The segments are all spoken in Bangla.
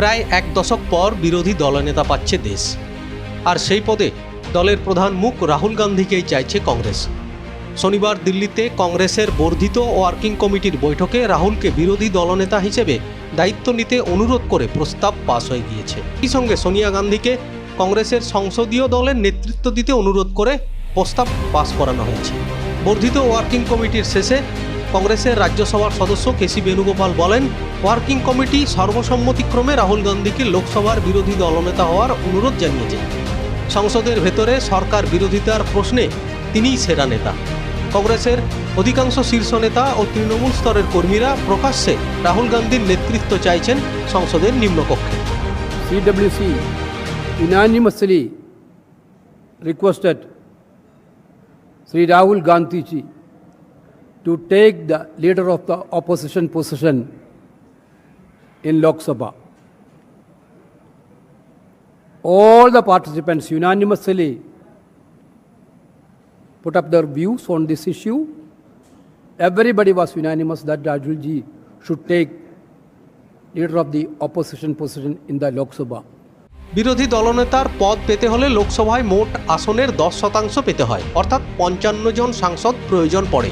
প্রায় এক দশক পর বিরোধী দলনেতা পাচ্ছে দেশ। আর সেই পদে দলের প্রধান মুখ রাহুল গান্ধীকেই চাইছে কংগ্রেস। শনিবার দিল্লিতে কংগ্রেসের বর্ধিত ওয়ার্কিং কমিটির বৈঠকে রাহুলকে বিরোধী দলনেতা হিসেবে দায়িত্ব নিতে অনুরোধ করে প্রস্তাব পাশ হয়ে গিয়েছে। এই সঙ্গে সোনিয়া গান্ধীকে কংগ্রেসের সংসদীয় দলের নেতৃত্ব দিতে অনুরোধ করে প্রস্তাব পাশ করানো হয়েছে। বর্ধিত ওয়ার্কিং কমিটির শেষে কংগ্রেসের রাজ্যসভার সদস্য কেসি বেণুগোপাল বলেন, ওয়ার্কিং কমিটি সর্বসম্মতিক্রমে রাহুল গান্ধীকে লোকসভার বিরোধী দলনেতা হওয়ার অনুরোধ জানিয়েছে। সংসদের ভেতরে সরকার বিরোধিতার প্রশ্নে তিনিই সেরা নেতা। কংগ্রেসের অধিকাংশ শীর্ষ নেতা ও তৃণমূল স্তরের কর্মীরা প্রকাশ্যে রাহুল গান্ধীর নেতৃত্ব চাইছেন সংসদের নিম্নকক্ষে। CWC unanimously requested Sri Rahul Gandhi to take the leader of the opposition position in Lok Sabha. All the participants unanimously put up their views on this issue. Everybody was unanimous that Rahul ji should take leader of the opposition position in the Lok Sabha. বিরোধী দলনেতার পদ পেতে হলে লোকসভায় মোট আসনের দশ শতাংশ পেতে হয় অর্থাৎ পঞ্চান্ন জন সাংসদ প্রয়োজন পড়ে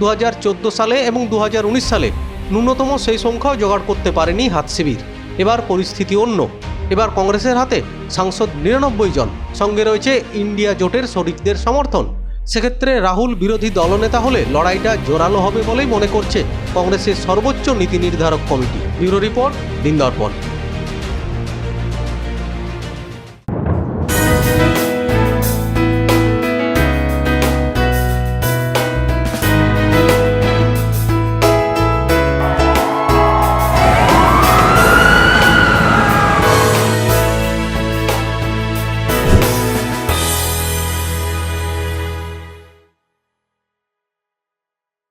দু হাজার চোদ্দ সালে এবং দু হাজার উনিশ সালে ন্যূনতম সেই সংখ্যাও জোগাড় করতে পারেনি হাতশিবির এবার পরিস্থিতি অন্য। এবার কংগ্রেসের হাতে সাংসদ নিরানব্বই জন। সঙ্গে রয়েছে ইন্ডিয়া জোটের শরিকদের সমর্থন। সেক্ষেত্রে রাহুল বিরোধী দলনেতা হলে লড়াইটা জোরালো হবে বলেই মনে করছে কংগ্রেসের সর্বোচ্চ নীতি নির্ধারক কমিটি। ব্যুরো রিপোর্ট দিন দর্পণ